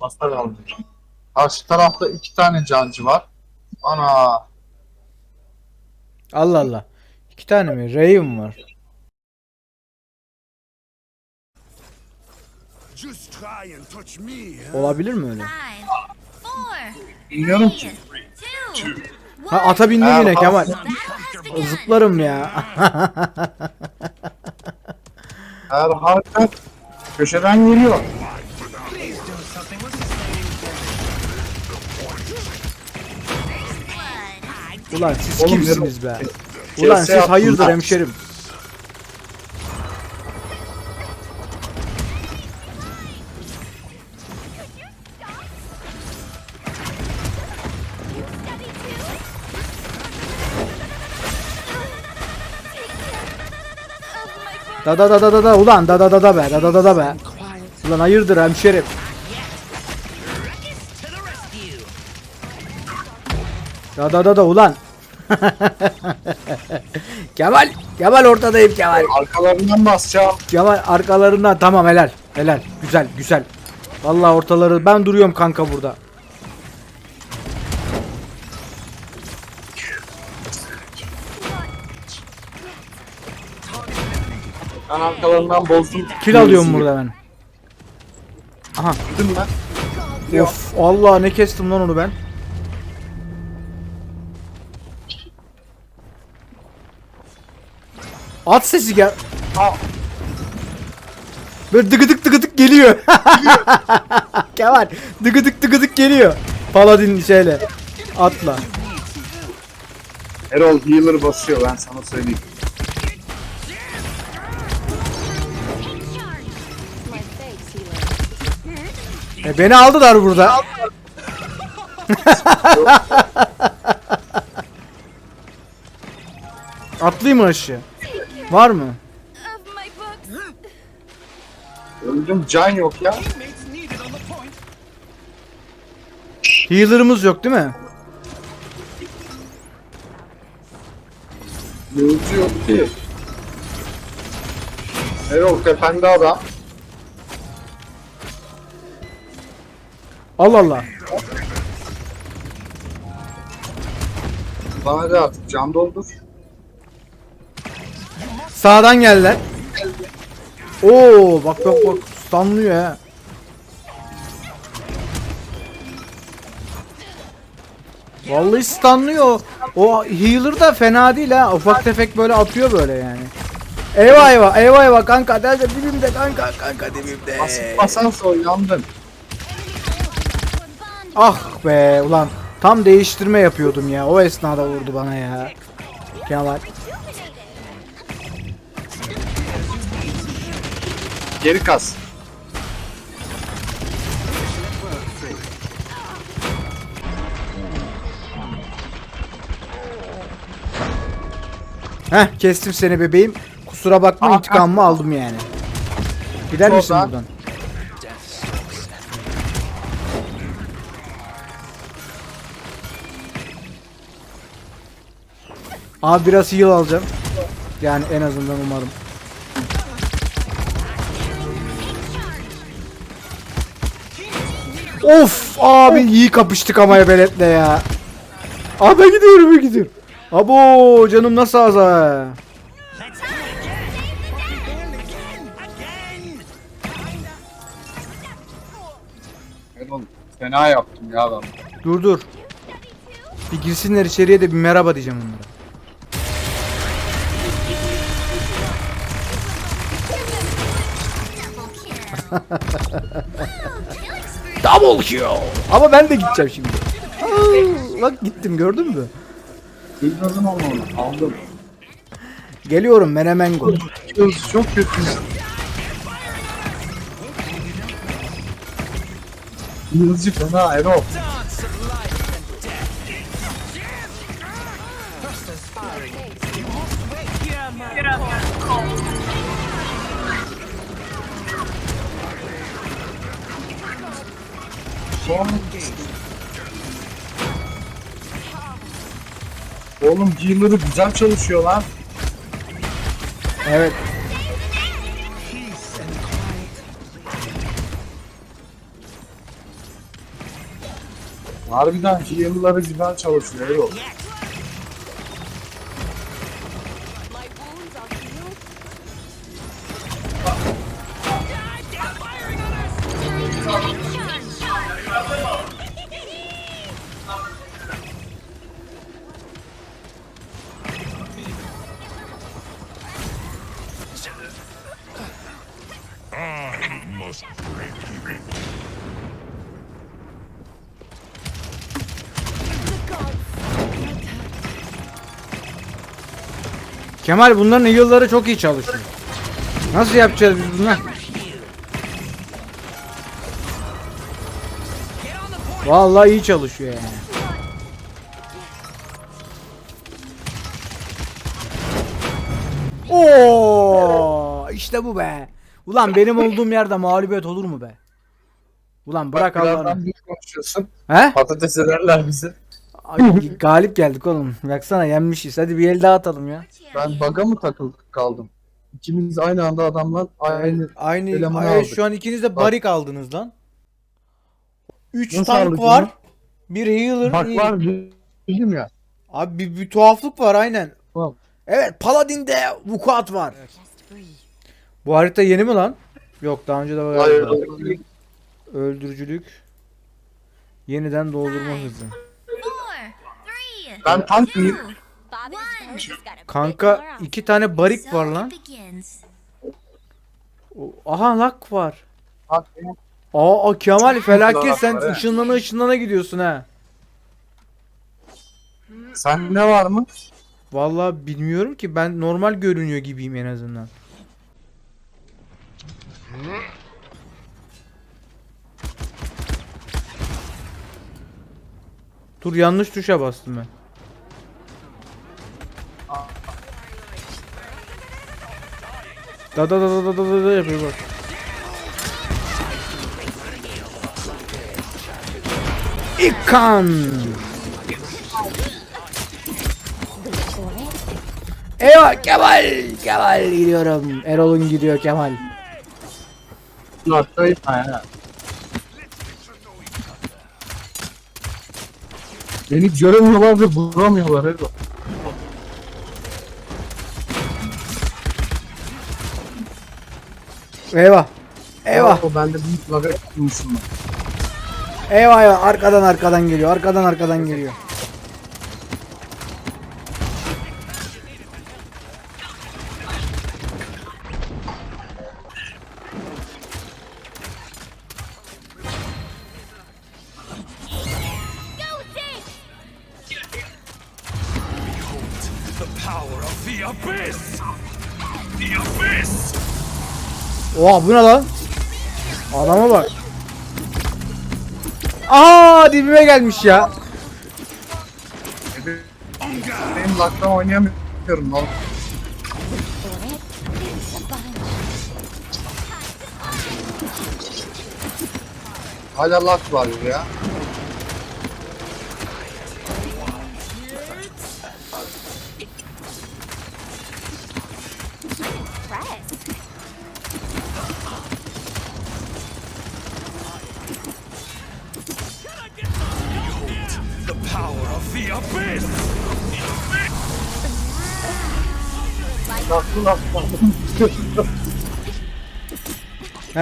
Basta kaldı. Karşı tarafta iki tane cancı var. Ana. Allah Allah. İki tane mi? Raven var. Olabilir mi öyle? Bilmiyorum ki. Ha ata bindim yine. Kemal. Zıplarım ya. Her harika köşeden geliyor. Ulan siz Oğlum, kimsiniz be? Ulan siz yaptım hayırdır lan. hemşerim? Da da da da da da ulan da da da da be da da da da be. Ulan hayırdır hemşerim? Da da da da ulan. Kemal, Kemal ortadayım Kemal. Arkalarından basacağım. Kemal arkalarından tamam helal. Helal. Güzel, güzel. Vallahi ortaları ben duruyorum kanka burada. Ben arkalarından bozdum. Kill alıyorum burada ben. Aha. Gittim ben. Of Allah ne kestim lan onu ben. At sesi gel. Aa, Böyle dıgıdık dıgıdık geliyor. Kemal dıgıdık dıgıdık geliyor. Paladin şeyle. Atla. Erol healer basıyor ben sana söyleyeyim. E beni aldılar burada. Atlayayım mı aşağı? Var mı? Öldüm can yok ya. Healer'ımız yok değil mi? Yolcu yok ki. Erol tepende adam. Allah Allah. Bana da artık can doldur. Sağdan geldiler. Oo bak bak bak stunlıyor ha. Vallahi stunlıyor. O healer da fena değil ha. Ufak tefek böyle atıyor böyle yani. Eyvah eyvah eyvah eyvah kanka nerede dibimde kanka kanka dibimde. Basıp basarsa yandın. Ah be ulan tam değiştirme yapıyordum ya. O esnada vurdu bana ya. Kemal. Geri kas. Heh kestim seni bebeğim. Kusura bakma intikamımı aldım yani. Gider misin Oradan. buradan? Abi biraz heal alacağım. Yani en azından umarım. Of abi iyi kapıştık ama ebeletle ya. Abi ben gidiyorum ben gidiyorum. Abo canım nasıl az ha. Fena yaptım ya ben. Dur dur. Bir girsinler içeriye de bir merhaba diyeceğim onlara. Double kill. Ama ben de gideceğim şimdi. Aa, bak gittim gördün mü? Bilmiyordum ama onu aldım. Geliyorum Menemengo. Kills çok kötü. Yıldızcı fena Erol. Oğlum healer'ı güzel çalışıyor lan. Evet. Harbiden heal'ları güzel çalışıyor. Yok. Kemal bunların yılları çok iyi çalışıyor. Nasıl yapacağız biz bunu? Vallahi iyi çalışıyor yani. Oo, işte bu be. Ulan benim olduğum yerde mağlubiyet olur mu be? Ulan bırak Allah'ını. birazdan konuşuyorsun. He? Patates ederler bizi. Ay, galip geldik oğlum. Baksana yenmişiz. Hadi bir el daha atalım ya. Ben baga mı takıldık kaldım? İkimiz aynı anda adamlar aynı Aynı Elemanı Ay, aldık. şu an ikiniz de Bak. barik aldınız lan. 3 Nasıl tank aldık var. bunu? Bir healer. bak iyi. var bildim ya. Abi bir, bir tuhaflık var aynen. Tamam. Evet Paladin'de vukuat var. Bu harita yeni mi lan? Yok daha önce de var. Hayır. Öldürücülük. Yeniden doldurma hızı. Ben tank mıyım? Kanka iki tane barik var lan. O- Aha lak var. Tank Aa aa, Kemal felaket Lak sen var, he. ışınlana ışınlana gidiyorsun ha. Sen ne var mı? Vallahi bilmiyorum ki ben normal görünüyor gibiyim en azından. Dur yanlış tuşa bastım ben. Da da da da da da da yapıyor bak. İkan. Eyvah Kemal. Kemal gidiyorum. Erol'un gidiyor Kemal. Noktayı ha. Beni göremiyorlar ve vuramıyorlar Ego. Eyvah. Eyvah. O bende büyük laga tutmuşum. Eyvah eyvah. Arkadan arkadan geliyor. Arkadan arkadan geliyor. Oha bu ne lan? Adama bak. Aa dibime gelmiş ya. Benim lagdan oynayamıyorum lan. Hala lag var ya.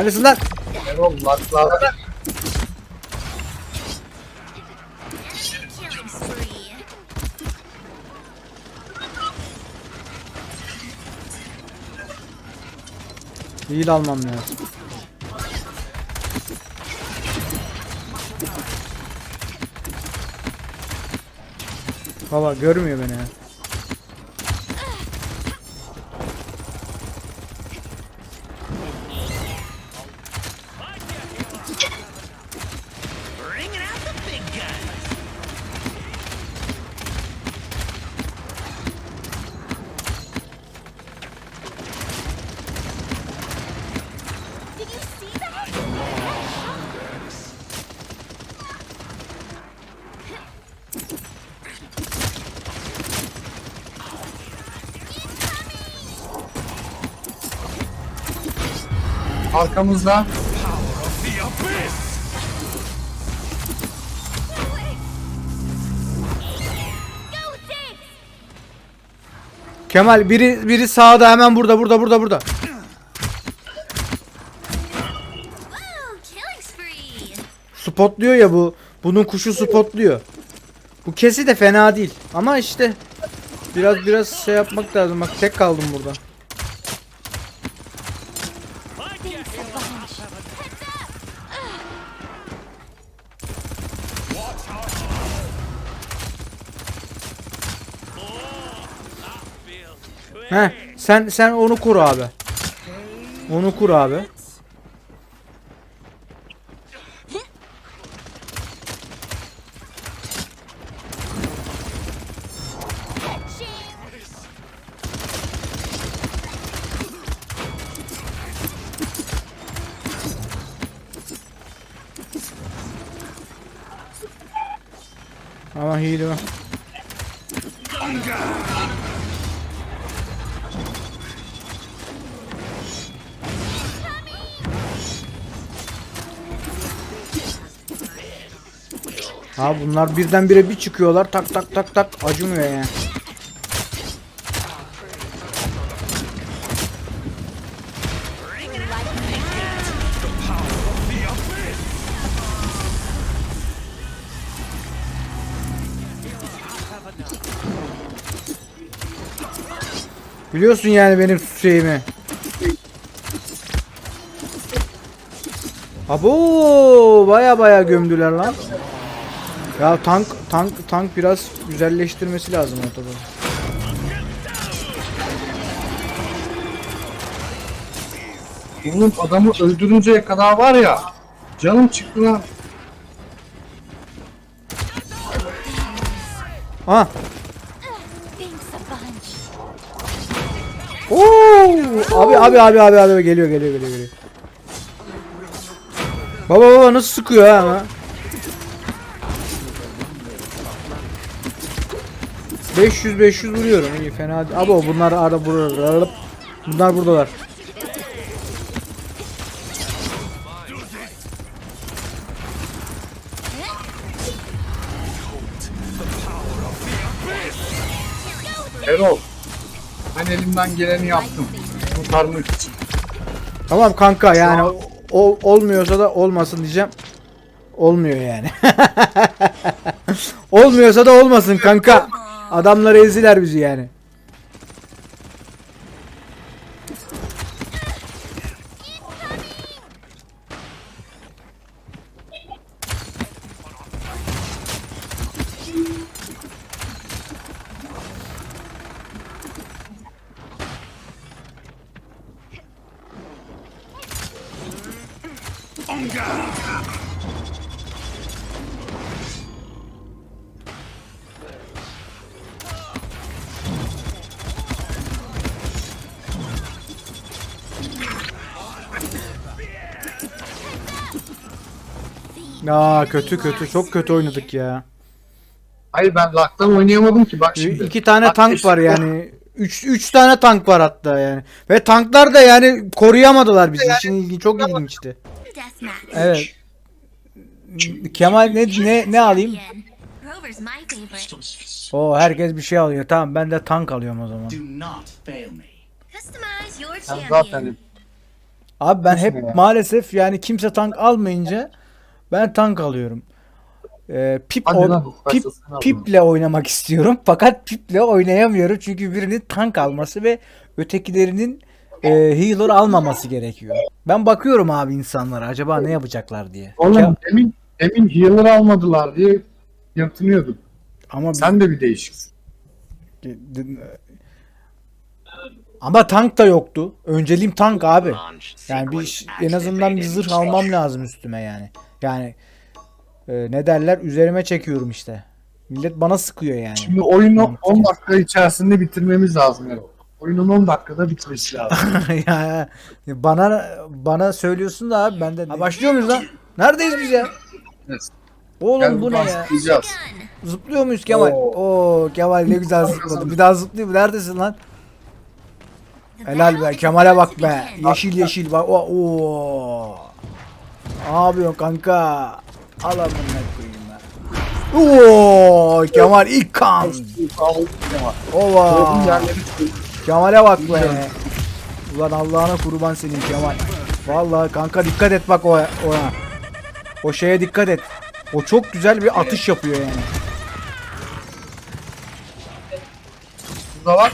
Neredesin lan? Erol spree. Heal almam lazım. Baba görmüyor beni arkamızda. Kemal biri biri sağda hemen burada burada burada burada. Spotluyor ya bu. Bunun kuşu spotluyor. Bu kesi de fena değil. Ama işte biraz biraz şey yapmak lazım. Bak tek kaldım burada. He, sen sen onu kur abi. Onu kur abi. Ama hile Ha bunlar birdenbire bir çıkıyorlar tak tak tak tak acımıyor yani. Biliyorsun yani benim şeyimi. Abo baya baya gömdüler lan. Ya tank tank tank biraz güzelleştirmesi lazım ortada. Oğlum adamı öldürünceye kadar var ya. Canım çıktı lan. Ha. Oo! Abi abi abi abi abi geliyor geliyor geliyor geliyor. Baba baba nasıl sıkıyor ha ama. 500 500 vuruyorum iyi fena değil. Abi o bunlar arada burada. Bunlar buradalar. Erol. Ben elimden geleni yaptım. Kurtarmak için. Tamam kanka yani o- olmuyorsa da olmasın diyeceğim. Olmuyor yani. Olmuyorsa da olmasın kanka. Adamlar eziler bizi yani. Ya kötü kötü çok kötü oynadık ya. Hayır ben laktan oynayamadım ki bak şimdi. İki tane Bak tank var yani. Üç, üç tane tank var hatta yani. Ve tanklar da yani koruyamadılar bizi. İşin ilgi çok ilginçti. Evet. Kemal ne ne ne alayım? O herkes bir şey alıyor. Tamam ben de tank alıyorum o zaman. Ben zaten Abi ben hep maalesef yani kimse tank almayınca ben tank alıyorum. Ee, pip Hadi o- lan, pip piple oynamak istiyorum fakat piple oynayamıyorum çünkü birinin tank alması ve ötekilerinin e, healer almaması gerekiyor. Ben bakıyorum abi insanlara acaba ne yapacaklar diye. Oğlum Ya- demin, demin healer almadılar diye yırtınıyordum. ama Sen de bir değişiksin. ama tank da yoktu. Önceliğim tank abi. Yani bir en azından bir zırh almam lazım üstüme yani. Yani e, ne derler üzerime çekiyorum işte. Millet bana sıkıyor yani. Şimdi oyunu 10 dakika içerisinde bitirmemiz lazım Erol. Oyunun 10 dakikada bitmesi lazım. ya bana bana söylüyorsun da abi ben de Ha, başlıyor muyuz lan? Neredeyiz biz ya? Evet. Oğlum bu ne ya? Zıplıyor muyuz Kemal? Oo. Oo Kemal ne güzel zıpladı. Bir daha zıplayayım. Neredesin lan? Helal be Kemal'e bak be. Yeşil yeşil bak. Oo. Ne yapıyorsun kanka? Al amına koyayım ben. Oo Kemal ilk kan. Ova. Kemal'e bak be. Ulan Allah'ına kurban senin Kemal. Vallahi kanka dikkat et bak o ona. O şeye dikkat et. O çok güzel bir atış yapıyor yani. Burada var.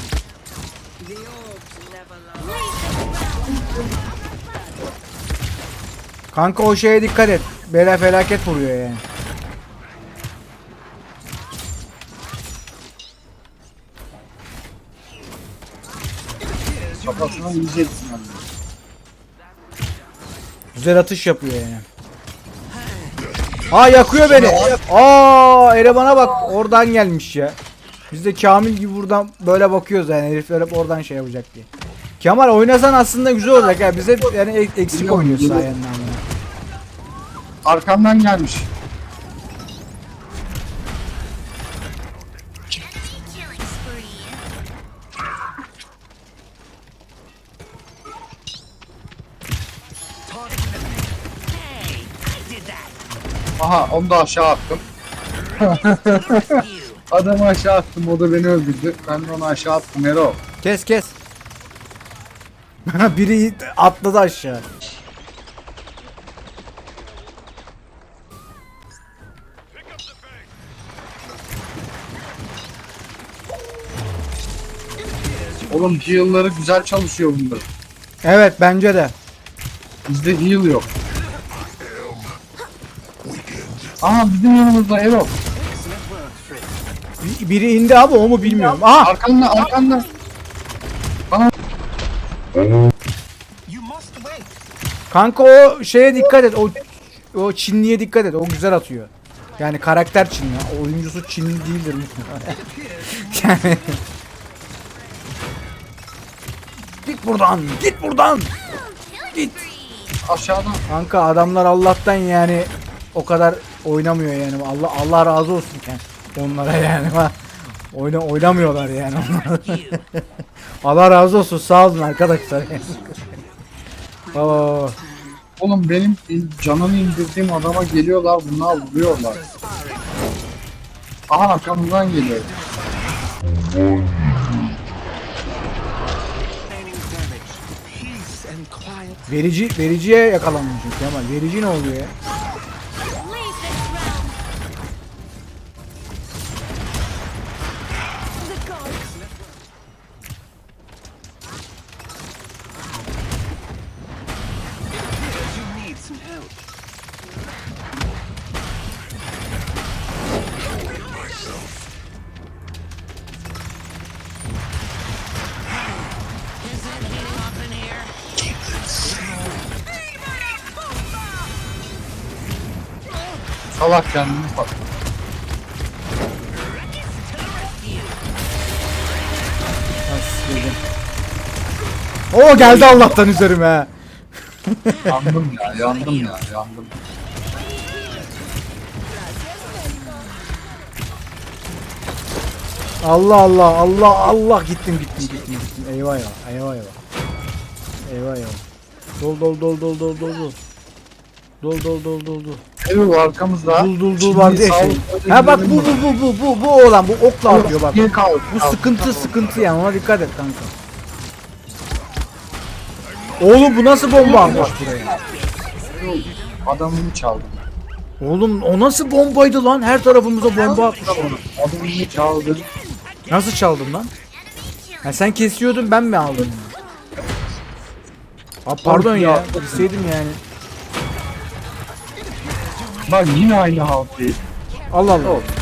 Kanka o şeye dikkat et. Bela felaket vuruyor yani. Kafasına yiyeceksin yani. Güzel atış yapıyor yani. Aa yakıyor beni. Aa Ereban'a bak oradan gelmiş ya. Biz de Kamil gibi buradan böyle bakıyoruz yani herifler hep oradan şey yapacak diye. Kemal oynasan aslında güzel olacak ya. Biz hep yani ek- eksik oynuyoruz biliyorum. Arkamdan gelmiş. Aha onu da aşağı attım. Adamı aşağı attım o da beni öldürdü. Ben de onu aşağı attım Ero. Kes kes. Biri atladı aşağı. Oğlum heal'ları güzel çalışıyor bunlar. Evet bence de. Bizde heal yok. Aha bizim yanımızda Ero. Bir- Biri indi abi o mu bilmiyorum. Aha Arkanda arkanda. kanka o şeye dikkat et. O o Çinliye dikkat et. O güzel atıyor. Yani karakter Çinli. Oyuncusu Çinli değildir muhtemelen. yani Git buradan. Git buradan. Git. Aşağıdan. Kanka adamlar Allah'tan yani o kadar oynamıyor yani. Allah Allah razı olsun yani onlara yani. Ha. Oyna oynamıyorlar yani onlar. Allah razı olsun. Sağ olun arkadaşlar. Oo. Oğlum benim canını indirdiğim adama geliyorlar bunlar vuruyorlar. Aha arkamızdan geliyor. Verici vericiye yakalanmış çünkü ama verici ne oluyor ya? Salak kendini dedim. Oo geldi Allah'tan üzerime. Yandım ya yandım ya yandım. Allah Allah Allah Allah gittim gittim gittim gittim. Eyvah eyvah eyvah eyvah. Eyvah eyvah. Dol dol dol dol dol dol dol. Dol dol dol dol dol. Ero arkamızda. Dul dul dul var diye şey. Ha bak bu bu bu bu bu bu olan bu okla atıyor bak. Bir kaldı. Bu sıkıntı sıkıntı yani ona dikkat et kanka. Oğlum bu nasıl bomba atmış buraya? Adamını çaldı. Oğlum o nasıl bombaydı lan? Her tarafımıza bomba atmış. Adamını çaldı. Nasıl çaldın lan? Ha sen kesiyordun ben mi aldım? Abi pardon ya. Bilseydim yani. Bak yine aynı halt değil. Allah Allah. Eyvah.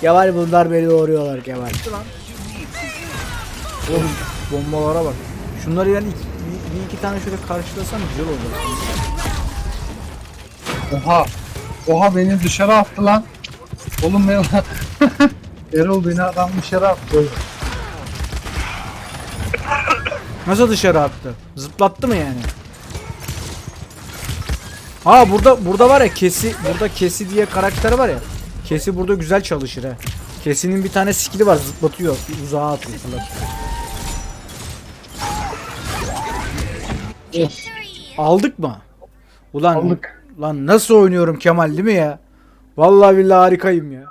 Kemal bunlar beni doğuruyorlar Kemal. Oğlum bombalara bak. Şunları yani iki, bir, bir iki tane şöyle karşılasam güzel olur. Oha. Oha beni dışarı attı lan. Oğlum ben... Erol beni adam dışarı attı. Nasıl dışarı attı? Zıplattı mı yani? Ha burada burada var ya Kesi burada Kesi diye karakter var ya. Kesi burada güzel çalışır ha. Kesi'nin bir tane skill'i var zıplatıyor. Uzağa atıyor fırlatıyor. Victory! Aldık mı? Ulan Aldık. lan nasıl oynuyorum Kemal değil mi ya? Vallahi billahi harikayım ya.